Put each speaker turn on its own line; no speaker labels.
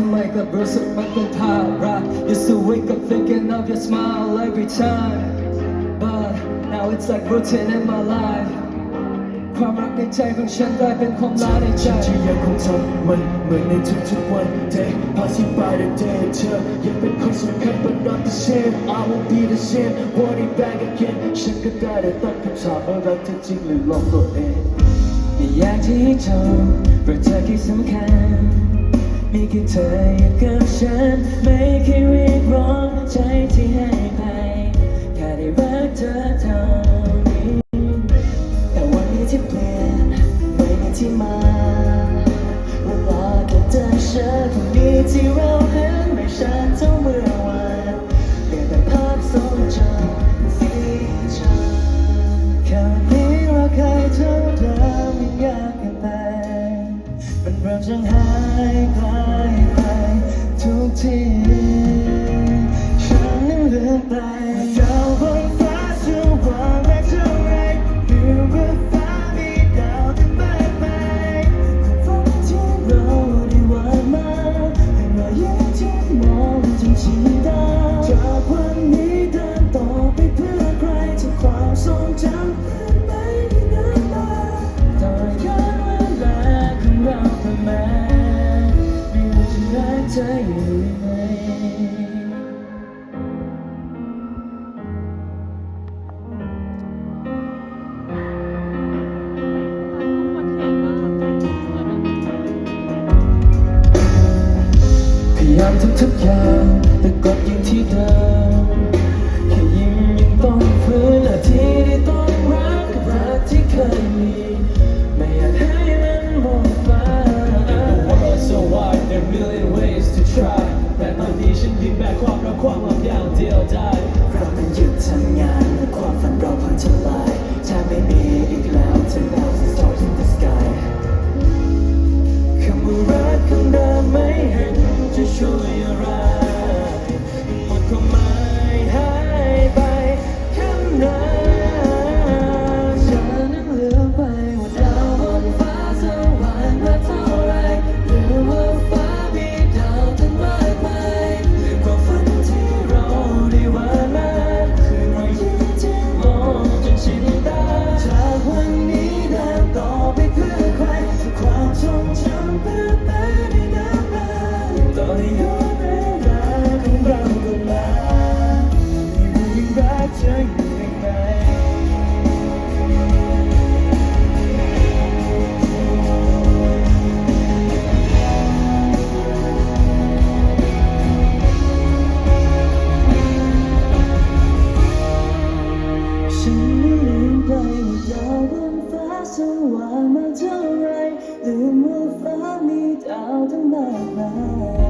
ทำไมกับรู้สึกมันเป็น Used to wake up thinking of your smile every time But now it's like routine in my life ความรักในใจของฉันกลายเป็นความลาในใจ
ฉันจะยังคงจำมันเหมือนในทุกๆวัน day passing by the day เธอยังเป็นคนสำคัญ but not the same I won't be the same want it back again ฉันก็ได้แต่ตั้งคำถามว่ารักเจริงหรือหลอกตัวเอง
อยากที่เธอเพราะเธอที่สำคัญ มีแค่เธออยู่กับฉัน ไม่เคยเรียกร้องใจที่ายพาไปทุกทีฉันนั้นลือมไป ทุกๆอย่าง แม้ค
วามรักความหวังอย่างเดียวได้
เราเป็นหยุดทำงานความฝันเราพังทลายถ้าไม่มีอีกแล้วจะ now the stars the sky 的麻烦